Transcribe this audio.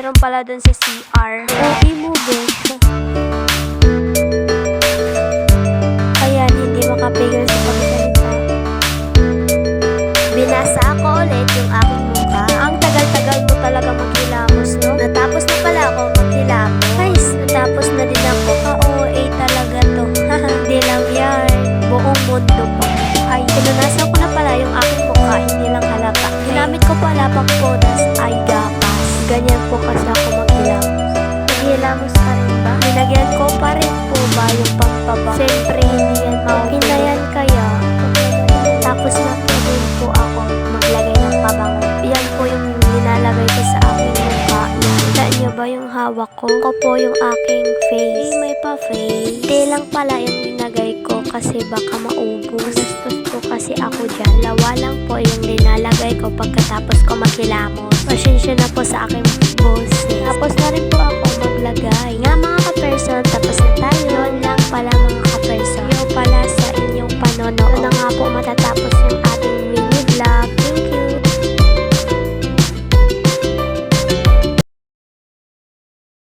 mayroon pala dun sa CR. Okay mo, besh. Ayan, hindi makapigil sa pagsalita. Binasa ko ulit yung aking mukha. Ang tagal-tagal mo talaga maghilamos, no? Natapos na pala ako maghilamos. Guys, natapos na din ako. Ka-OA talaga to. Hindi lang yan. Buong mundo pa. Ay, pinunasan ko na pala yung aking mukha. Hindi lang halata. Ginamit ko pala pang podas pampabang? Siyempre, hindi yan. Pinayan kaya. Tapos na po po ako maglagay ng pabango. Yan po yung nilalagay ko sa aking mukha. Nakita niyo ba yung hawak ko? Ko po yung aking face. may pa face. Hindi lang pala yung linagay ko kasi baka maubos. Gastos po kasi ako dyan. Lawa lang po yung linalagay ko pagkatapos ko maghilamos. Pasensya na po sa aking nga po matatapos yung